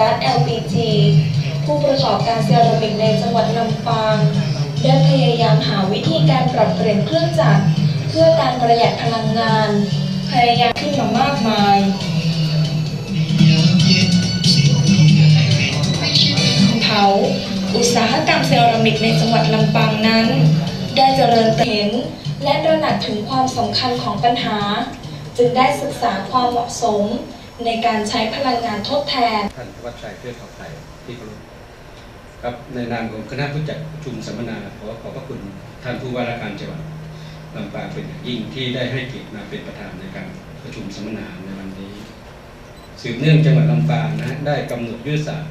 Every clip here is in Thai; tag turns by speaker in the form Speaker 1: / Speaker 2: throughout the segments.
Speaker 1: ก๊าซ LPG ผู้ประกอบการเซรามิกในจังหวัดลำปางได้พยายามหาวิธีการปรับเปลี่ยนเครื่องจักรเพื่อการประหยัดพลังงาน พยายามขึ้นมามากมายเขาอุตสาหกรรมเซรามิกในจังหวัดลำปางนั้น ได้เจริญเติบโตเห็นและตระหนักถึงความสำคัญของปัญหา จึงได้ศึกษาความเหมาะสม ในการใช้พลังงานทดแทน
Speaker 2: ท่านธวัชชัยเพื่อทองไทยที่เคารพครับในนามของคณะผู้จัดประชุมสัมมนาขอขอบพระคุณท่านผู้ว่าราชการจังหวัดลำปางเป็นอย่างยิ่งที่ได้ให้เกียรติมาเป็นประธานในการประชุมสัมมนาในวันนี้ สืบเนื่องจังหวัดลำปางนะฮะได้กำหนดยุทธศาสตร์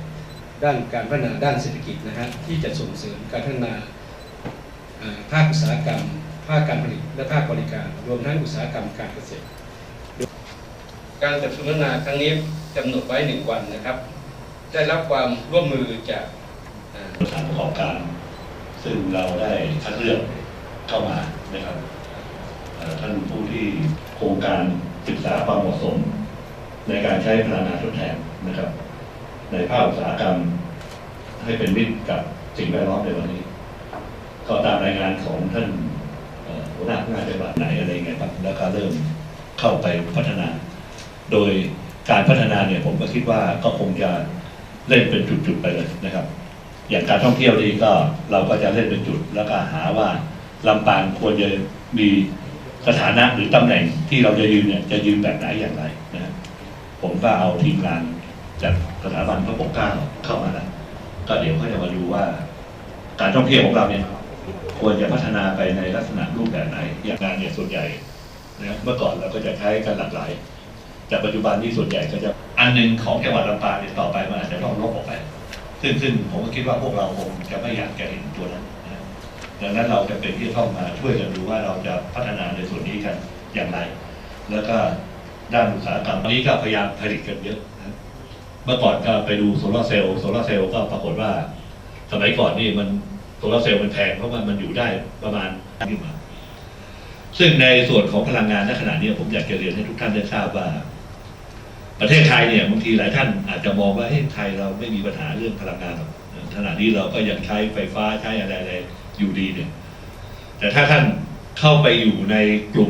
Speaker 2: ด้านการพัฒนาด้านเศรษฐกิจนะฮะที่จะส่งเสริมการพัฒนาภาคอุตสาหกรรม ภาคการผลิตและภาคบริการ รวมทั้งอุตสาหกรรมการเกษตร การจัดสัมมนาครั้งนี้กำหนดไว้หนึ่งวันนะครับ ได้รับความร่วมมือจากอ่า
Speaker 3: สถานประกอบการ ซึ่งเราได้คัดเลือกเข้ามานะครับท่านผู้ที่โครงการศึกษาความเหมาะสม ในการใช้พลังงานทดแทนนะครับ ในภาคอุตสาหกรรมให้เป็นมิตรกับสิ่งแวดล้อมในวันนี้ ก็ตามรายงานของท่านหัวหน้างานจังหวัดไหนอะไรยังไงครับแล้วก็เริ่มเข้าไปพัฒนา โดยการพัฒนาเนี่ยผมก็คิดว่าก็คงจะเล่นเป็นจุดๆไปเลยนะครับ อย่างการท่องเที่ยวนี่ก็เราก็จะเล่นเป็นจุดแล้วก็หาว่าลำปางควรจะมีสถานะหรือตำแหน่งที่เราจะยืนเนี่ยจะยืนแบบไหนอย่างไรนะผมก็เอาทีมงานจากสถาบันพระปกเกล้าเข้ามาแล้วก็เดี๋ยวเขาจะมาดูว่า การท่องเที่ยวของเราเนี่ยควรจะพัฒนาไปในลักษณะรูปแบบไหน อย่างงานเนี่ยส่วนใหญ่นะเมื่อก่อนเราก็จะใช้กันหลากหลาย แต่ปัจจุบันนี้ส่วนใหญ่ก็จะอันหนึ่งของจังหวัดลำปางเนี่ยต่อไปมันอาจจะต้องลบออกไป ซึ่งซึ่งผมก็คิดว่าพวกเราคงจะไม่อยากจะเห็นตัวนั้นนะดังนั้นเราจะเป็นที่จะต้องมาช่วยกันดูว่าเราจะพัฒนาในส่วนนี้กันอย่างไร แล้วก็ด้านอุตสาหกรรมตอนนี้ก็พยายามผลิตกันเยอะนะเมื่อก่อนก็ไปดูโซลาร์เซลล์โซลาร์เซลล์ก็ปรากฏว่า สมัยก่อนนี่มันโซลาร์เซลล์มันแพงเพราะมันมันอยู่ได้ประมาณขึ้นมาซึ่งในส่วนของพลังงานณขณะนี้ผมอยากจะเรียนให้ทุกท่านได้ทราบว่า ประเทศไทยเนี่ยบางทีหลายท่านอาจจะมองว่าเฮ้ยไทยเราไม่มีปัญหาเรื่องพลังงานหรอกขณะนี้เราก็ยังใช้ไฟฟ้าใช้อะไรอะไรอยู่ดีเนี่ย แต่ถ้าท่านเข้าไปอยู่ในกลุ่ม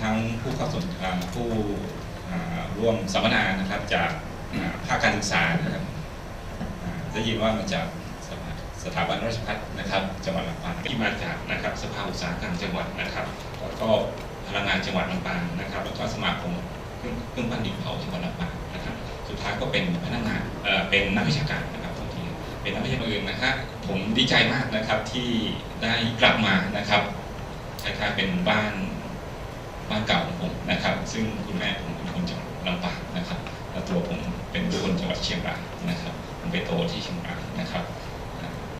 Speaker 4: ทั้งผู้เข้าสนอ่าผู้ร่วมสัมมนานะครับจากภาคการศึกษานะครับได้ยินว่ามาจากสถาสถาบันราชภัฏนะครับจังหวัดลำปางที่มาจากนะครับสภาอุตสาหกรรมจังหวัดนะครับแล้วก็พลังงานจังหวัดลำปางนะครับ แล้วก็สมาคมเครื่องปั้นดินเผาจังหวัดลำปางนะครับ สุดท้ายก็เป็นพนักงานเป็นนักวิชาการนะครับบางทีเป็นนักวิชาการอื่นนะฮะผมดีใจมากนะครับที่ได้กลับมานะครับคล้ายๆเป็นบ้าน บ้านเก่าของผมนะครับ ซึ่งคุณแม่ผมเป็นคนจังหวัดลำปางนะครับ และตัวผมเป็นคนจังหวัดเชียงรายนะครับผมไปโตที่เชียงรายนะครับ